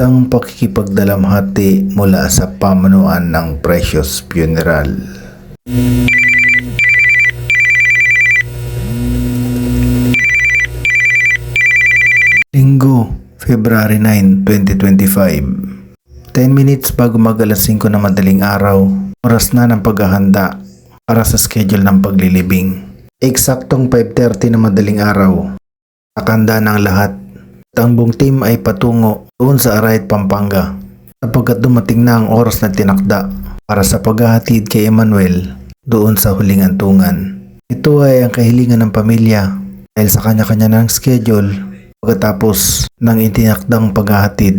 Isang pakikipagdalamhati mula sa pamunuan ng Precious Funeral. Linggo, February 9, 2025. 10 minutes bago mag alas 5 na madaling araw, oras na ng paghahanda para sa schedule ng paglilibing. Eksaktong 5.30 na madaling araw, nakanda ng lahat. Ang team ay patungo doon sa Arayat, Pampanga sapagkat dumating na ang oras na tinakda para sa paghahatid kay Emmanuel doon sa huling antungan. Ito ay ang kahilingan ng pamilya dahil sa kanya-kanya ng schedule pagkatapos ng itinakdang paghahatid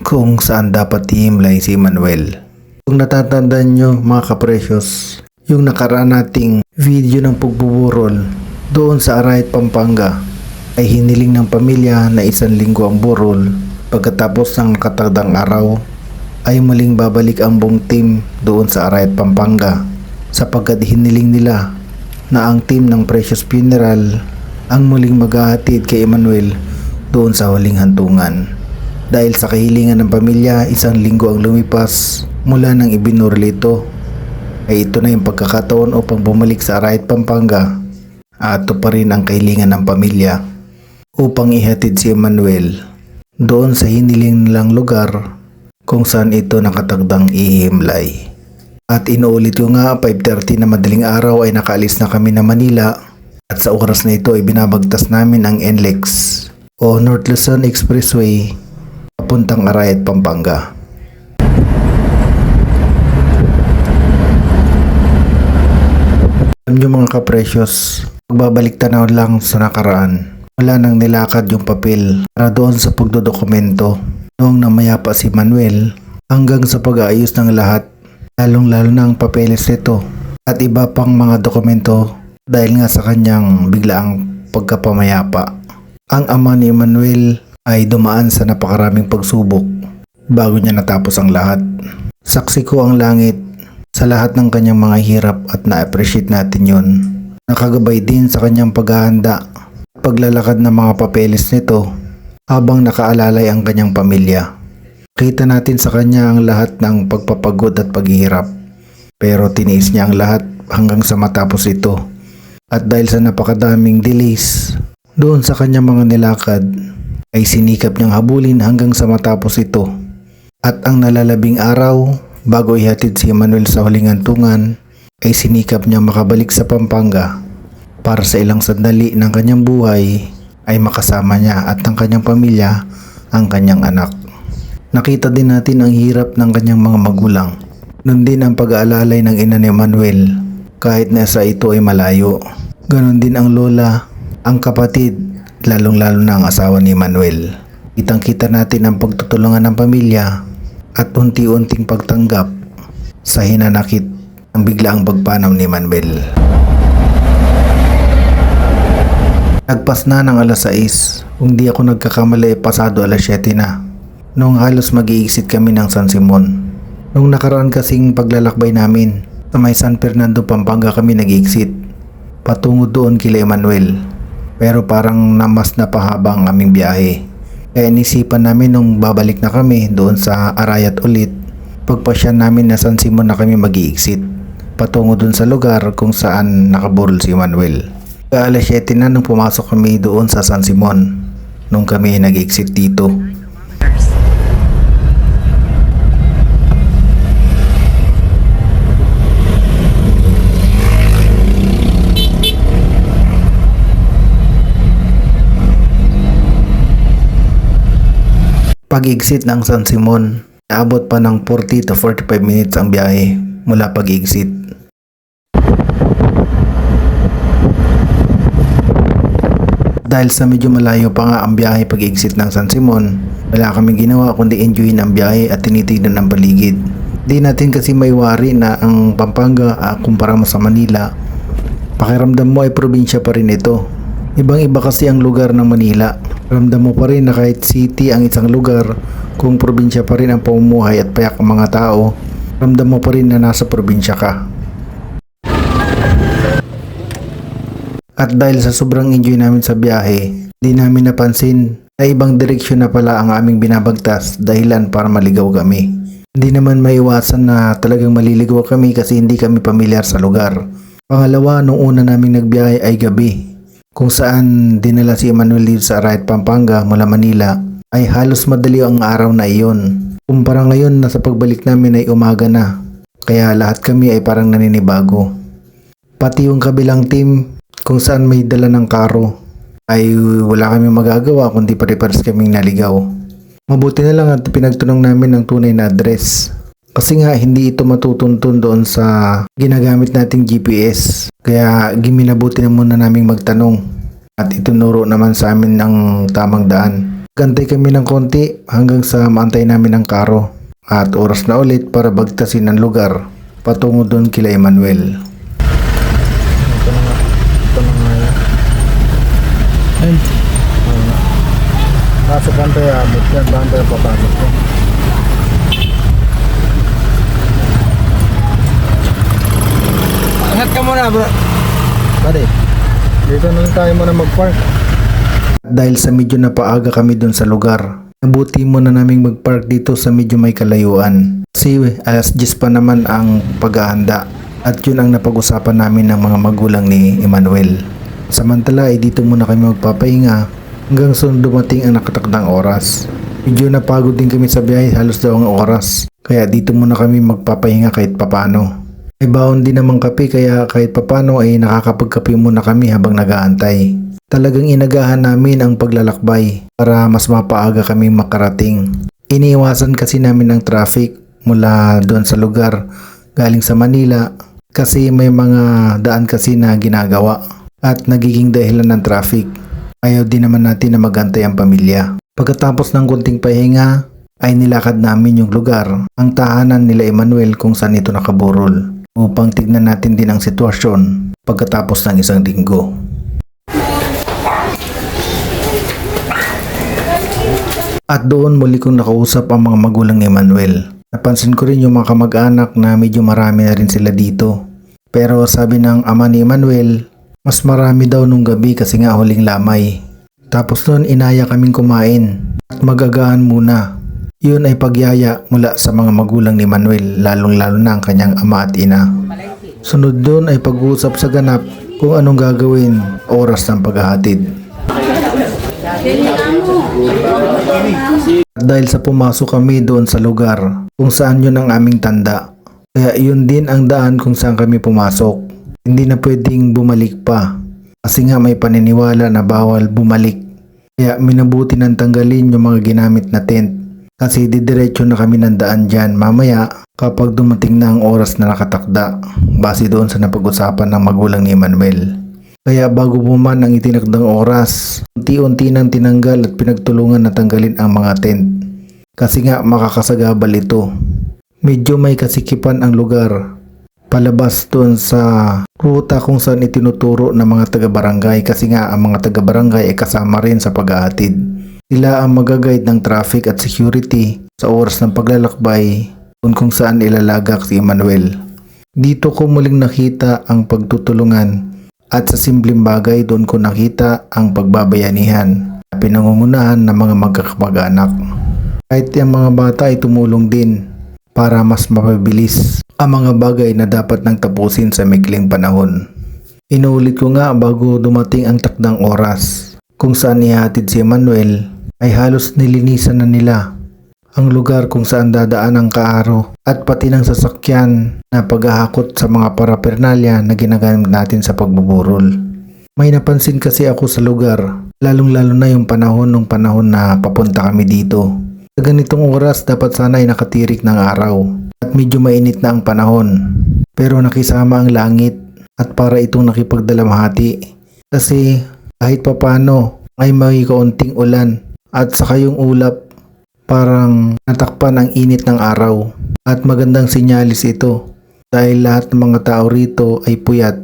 kung saan dapat ihimlay si Emmanuel. Kung natatandaan nyo mga kapresyos, yung nakaraan nating video ng pagbuburol doon sa Arayat, Pampanga ay hiniling ng pamilya na isang linggo ang burol. Pagkatapos ng nakatagdang araw ay muling babalik ang buong team doon sa Arayat, Pampanga. Sapagkat hiniling nila na ang team ng Precious Funeral ang muling maghahatid kay Emmanuel doon sa huling hantungan. Dahil sa kahilingan ng pamilya, isang linggo ang lumipas mula nang ibinuril ito ay ito na yung pagkakataon upang bumalik sa Arayat, Pampanga. At ito pa rin ang kahilingan ng pamilya upang ihatid si Emmanuel doon sa hiniling nilang lugar kung saan ito nakatagdang ihimlay. At inuulit ko nga 5.30 na madaling araw ay nakaalis na kami na Manila at sa oras na ito ay binabagtas namin ang NLEX o North Luzon Expressway papuntang Arayat, Pampanga. Alam nyo mga kapresyos, magbabalik tanaw lang sa nakaraan. Wala nang nilakad yung papel para doon sa pagdodokumento. Noong namaya pa si Manuel hanggang sa pag-aayos ng lahat, lalong lalo na ang papeles nito at iba pang mga dokumento dahil nga sa kanyang biglaang pagkapamayapa. Ang ama ni Manuel ay dumaan sa napakaraming pagsubok bago niya natapos ang lahat. Saksi ko ang langit sa lahat ng kanyang mga hirap at na-appreciate natin yon. Nakagabay din sa kanyang paghahanda paglalakad ng mga papeles nito habang nakaalalay ang kanyang pamilya. Kita natin sa kanya ang lahat ng pagpapagod at paghihirap. Pero tiniis niya ang lahat hanggang sa matapos ito. At dahil sa napakadaming delays doon sa kanyang mga nilakad ay sinikap niyang habulin hanggang sa matapos ito. At ang nalalabing araw bago ihatid si Emmanuel sa huling antungan ay sinikap niya makabalik sa Pampanga para sa ilang sandali ng kanyang buhay ay makasama niya at ng kanyang pamilya ang kanyang anak. Nakita din natin ang hirap ng kanyang mga magulang. Noon din ang pag-aalalay ng ina ni Manuel kahit na sa ito ay malayo. Ganon din ang lola, ang kapatid, lalong lalo na ang asawa ni Manuel. Kitang kita natin ang pagtutulungan ng pamilya at unti-unting pagtanggap sa hinanakit ng biglaang pagpanaw ni Manuel. Nagpas na ng alas 6, kung di ako nagkakamali pasado alas 7 na. Nung halos mag-iisit kami ng San Simon. Nung nakaraan kasing paglalakbay namin, sa may San Fernando, Pampanga kami nag-iisit. Patungo doon kila Emmanuel. Pero parang namas na pahaba ang aming biyahe. Kaya nisipan namin nung babalik na kami doon sa Arayat ulit, pagpasya namin na San Simon na kami mag-iiksit. Patungo doon sa lugar kung saan nakaburol si Manuel. Kaya alas 7 na nung pumasok kami doon sa San Simon, nung kami nag-exit dito. Pag-exit ng San Simon, naabot pa ng 40 to 45 minutes ang biyahe mula pag-exit. Dahil sa medyo malayo pa nga ang biyahe pag-exit ng San Simon, wala kaming ginawa kundi enjoyin ang biyahe at tinitignan ang paligid. Di natin kasi may wari na ang Pampanga ah, kumpara mo sa Manila. Pakiramdam mo ay probinsya pa rin ito. Ibang iba kasi ang lugar ng Manila. Ramdam mo pa rin na kahit city ang isang lugar, kung probinsya pa rin ang pamumuhay at payak ang mga tao, ramdam mo pa rin na nasa probinsya ka. At dahil sa sobrang enjoy namin sa biyahe, di namin napansin na ibang direksyon na pala ang aming binabagtas dahilan para maligaw kami. Hindi naman maiwasan na talagang maliligaw kami kasi hindi kami pamilyar sa lugar. Pangalawa, nung una naming nagbiyahe ay gabi kung saan dinala si Emmanuel dito sa Arayat, Pampanga mula Manila ay halos madali ang araw na iyon. Kumpara ngayon na sa pagbalik namin ay umaga na kaya lahat kami ay parang naninibago. Pati yung kabilang team kung saan may dala ng karo ay wala kami magagawa kundi pare-pares kaming naligaw. Mabuti na lang at pinagtunong namin ang tunay na address. Kasi nga hindi ito matutuntun doon sa ginagamit nating GPS. Kaya giminabuti na muna naming magtanong. At itunuro naman sa amin ang tamang daan. Gantay kami ng konti hanggang sa maantay namin ang karo. At oras na ulit para bagtasin ang lugar patungo doon kila Emmanuel. Ito na nga. Ito na nga yan. Ayun. Nasa bantay abot yan. Bantay papasok ko. Ingat ka muna bro. Pare, dito na lang tayo muna mag-park. Dahil sa medyo napaaga kami doon sa lugar, nabuti muna naming mag-park dito sa medyo may kalayuan. Kasi alas 10 pa naman ang paghahanda at yun ang napag-usapan namin ng mga magulang ni Emmanuel. Samantala ay dito muna kami magpapahinga hanggang sa dumating ang nakatakdang oras. Medyo napagod din kami sa biyahe halos daw ang oras kaya dito muna kami magpapahinga kahit papano. May baon din naman kape kaya kahit papano ay nakakapagkape muna kami habang nagaantay. Talagang inagahan namin ang paglalakbay para mas mapaaga kami makarating. Iniiwasan kasi namin ang traffic mula doon sa lugar galing sa Manila kasi may mga daan kasi na ginagawa at nagiging dahilan ng traffic. Ayaw din naman natin na magantay ang pamilya. Pagkatapos ng kunting pahinga ay nilakad namin yung lugar, ang tahanan nila Emmanuel kung saan ito nakaburol upang tignan natin din ang sitwasyon pagkatapos ng isang linggo. At doon muli kong nakausap ang mga magulang ni Manuel. Napansin ko rin yung mga kamag-anak na medyo marami na rin sila dito. Pero sabi ng ama ni Manuel, mas marami daw nung gabi kasi nga huling lamay. Tapos noon inaya kaming kumain at magagahan muna. Yun ay pagyaya mula sa mga magulang ni Manuel lalong lalo na ang kanyang ama at ina. Sunod doon ay pag-uusap sa ganap kung anong gagawin oras ng paghahatid. At dahil sa pumasok kami doon sa lugar kung saan yun ang aming tanda. Kaya yun din ang daan kung saan kami pumasok. Hindi na pwedeng bumalik pa. Kasi nga may paniniwala na bawal bumalik. Kaya minabuti ng tanggalin yung mga ginamit na tent. Kasi didiretso na kami ng daan dyan mamaya kapag dumating na ang oras na nakatakda. Base doon sa napag-usapan ng magulang ni Manuel. Kaya bago puman ang itinakdang oras, unti-unti nang tinanggal at pinagtulungan na tanggalin ang mga tent. Kasi nga makakasagabal ito. Medyo may kasikipan ang lugar. Palabas doon sa ruta kung saan itinuturo ng mga taga-barangay kasi nga ang mga taga-barangay ay kasama rin sa pag-aatid. Sila ang magaguide ng traffic at security sa oras ng paglalakbay kung kung saan ilalagak si Emmanuel. Dito ko muling nakita ang pagtutulungan at sa simpleng bagay doon ko nakita ang pagbabayanihan na pinangungunahan ng mga magkakamag-anak. Kahit ang mga bata ay tumulong din para mas mapabilis ang mga bagay na dapat nang tapusin sa mikling panahon. Inuulit ko nga bago dumating ang takdang oras kung saan ihatid si Emmanuel ay halos nilinisan na nila ang lugar kung saan dadaan ang kaaro at pati ng sasakyan na paghahakot sa mga parapernalya na ginagamit natin sa pagbuburol. May napansin kasi ako sa lugar, lalong lalo na yung panahon nung panahon na papunta kami dito. Sa ganitong oras dapat sana ay nakatirik ng araw at medyo mainit na ang panahon. Pero nakisama ang langit at para itong nakipagdalamhati. Kasi kahit papano ay may kaunting ulan at saka yung ulap parang natakpan ang init ng araw at magandang sinyalis ito dahil lahat ng mga tao rito ay puyat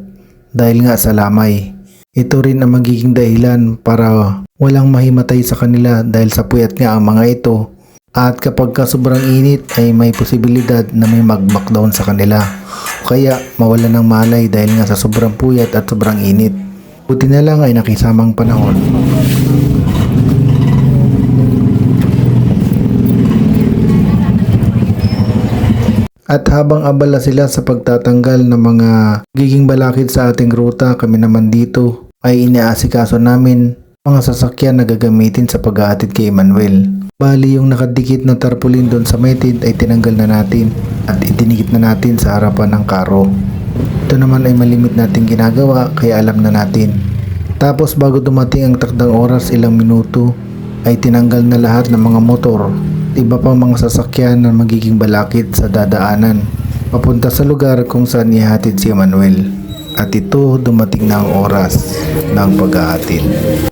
dahil nga sa lamay. Ito rin ang magiging dahilan para walang mahimatay sa kanila dahil sa puyat nga ang mga ito at kapag ka sobrang init ay may posibilidad na may mag-backdown sa kanila. O kaya mawala ng malay dahil nga sa sobrang puyat at sobrang init. Buti na lang ay nakisamang panahon. At habang abala sila sa pagtatanggal ng mga giging balakid sa ating ruta, kami naman dito ay inaasikaso namin mga sasakyan na gagamitin sa pag-aatid kay Emmanuel. Bali yung nakadikit na tarpaulin doon sa metid ay tinanggal na natin at itinikit na natin sa harapan ng karo. Ito naman ay malimit nating ginagawa kaya alam na natin. Tapos bago dumating ang takdang oras ilang minuto ay tinanggal na lahat ng mga motor iba pang mga sasakyan na magiging balakid sa dadaanan papunta sa lugar kung saan ihatid si Emmanuel. At ito dumating na ang oras ng pag-ahatid.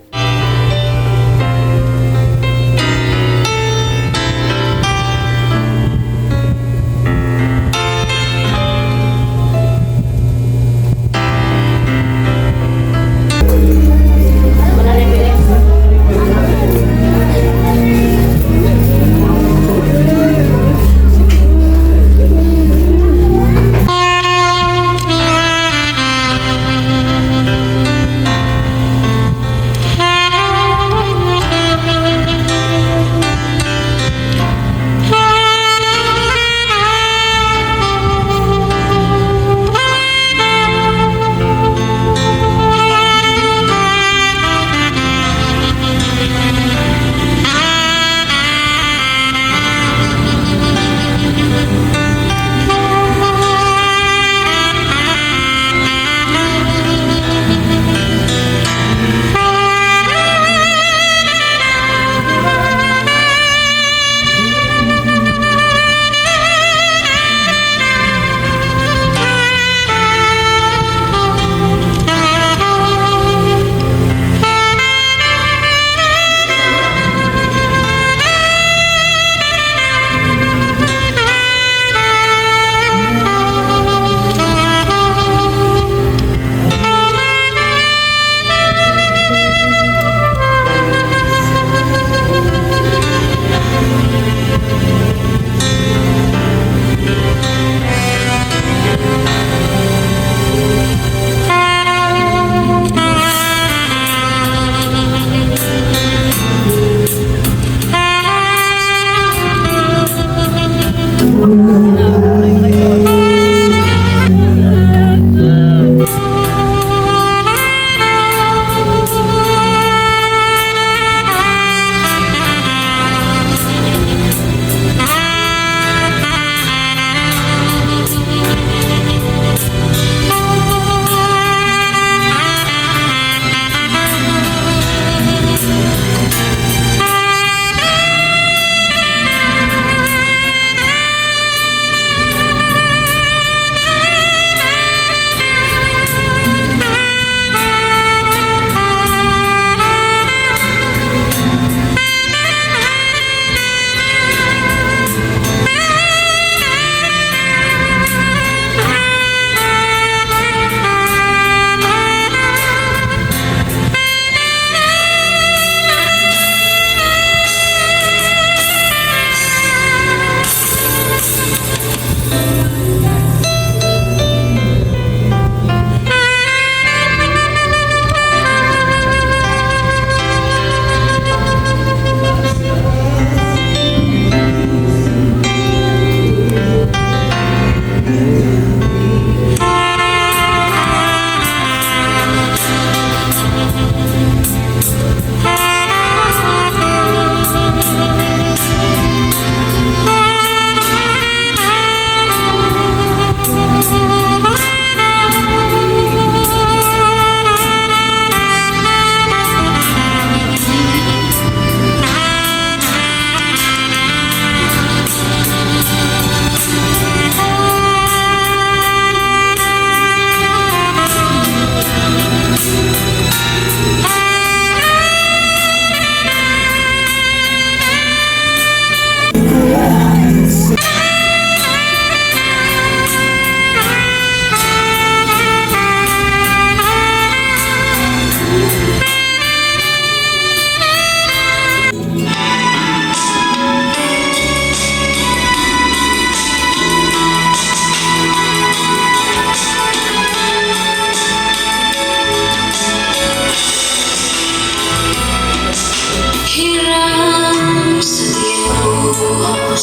Ang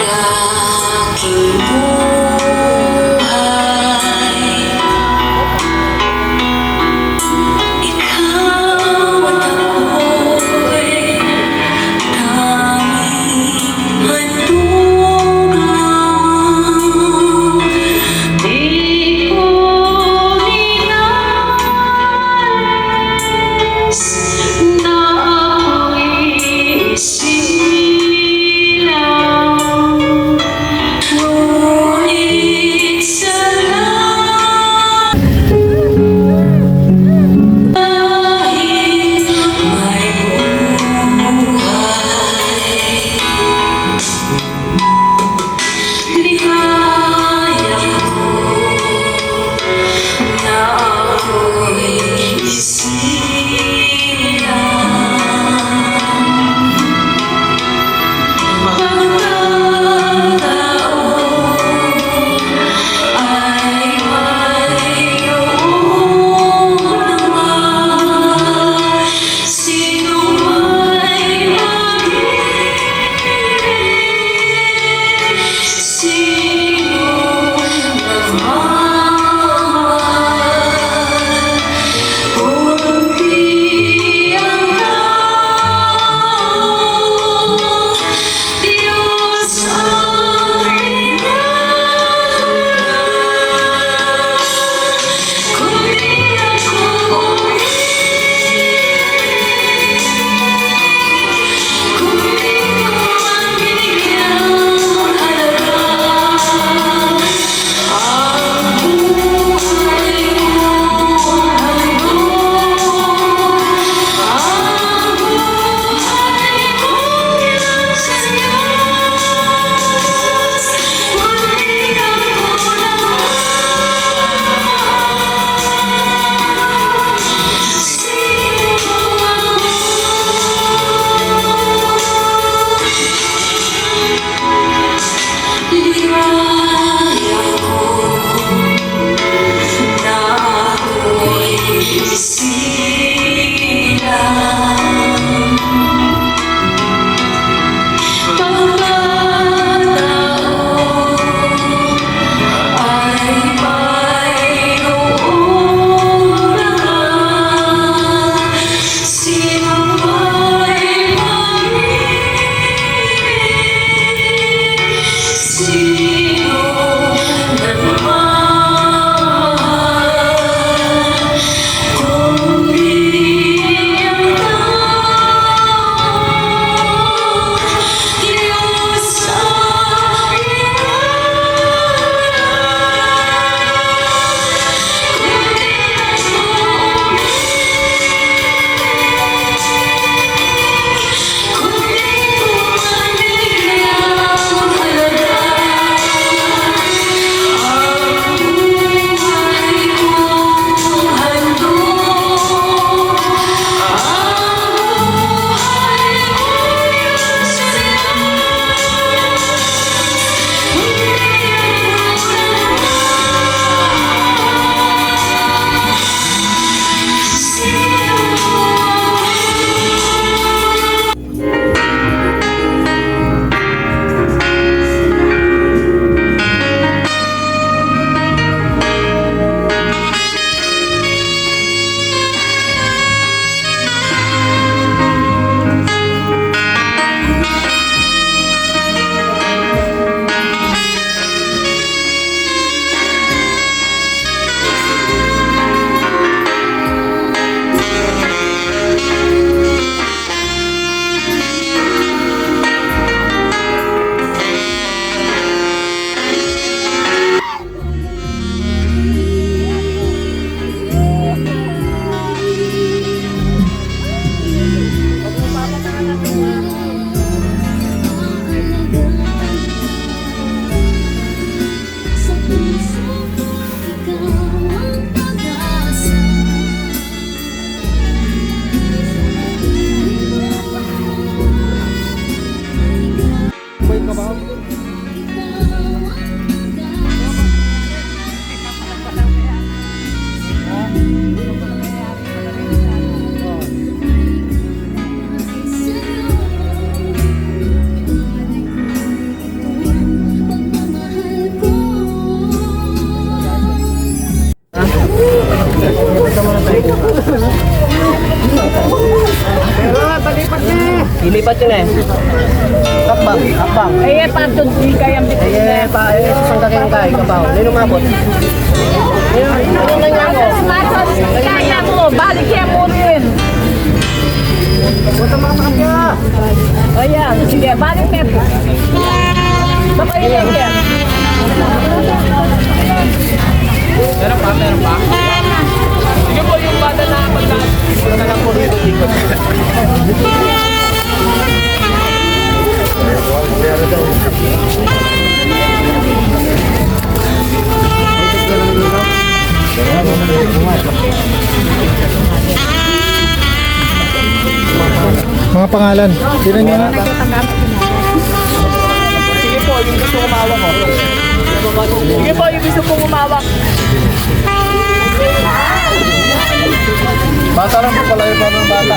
aking Ilipat yun eh. Hakbang, hakbang. Eh, patun di kayang bitin Eh, pa, eh, isang kakayang kay, kabaw. Nino mabot. Nino, nino na nga mo. Patun di kaya mo, balik yan mo rin. Buta mga sakya. Ayan, sige, balik mo. Baka yun yan. Meron pa, meron pa. Sige po yung bata na pagka. Ito lang po dito ikot. Mga pangalan. Sino nyo na? Sige po, yung gusto umawak ko. Sige po, yung gusto pong umawak. Bata lang po pala yung parang bata.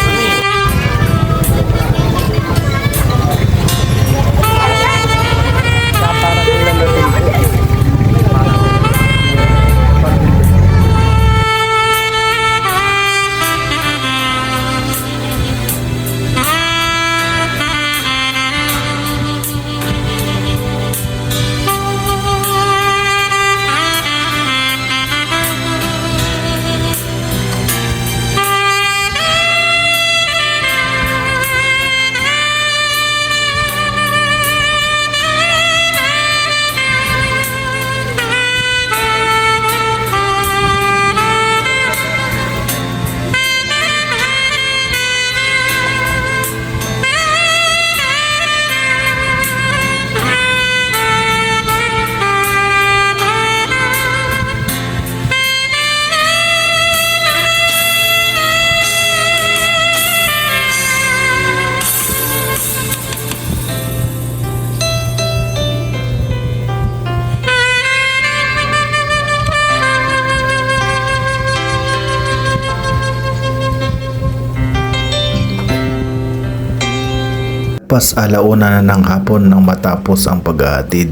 Pas alauna na ng hapon nang matapos ang paghahatid.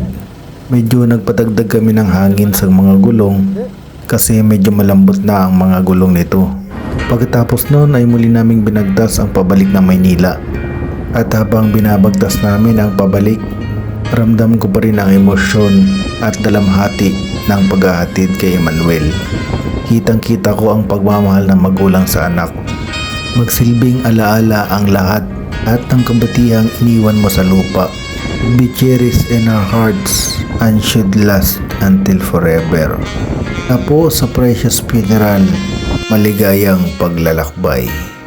Medyo nagpatagdag kami ng hangin sa mga gulong kasi medyo malambot na ang mga gulong nito. Pagkatapos noon ay muli naming binagtas ang pabalik ng Maynila. At habang binabagtas namin ang pabalik, ramdam ko pa rin ang emosyon at dalamhati ng paghahatid kay Emmanuel. Kitang kita ko ang pagmamahal ng magulang sa anak. Magsilbing alaala ang lahat at ang kabatihang iniwan mo sa lupa. Be cherished in our hearts and should last until forever. Apo sa precious funeral, maligayang paglalakbay.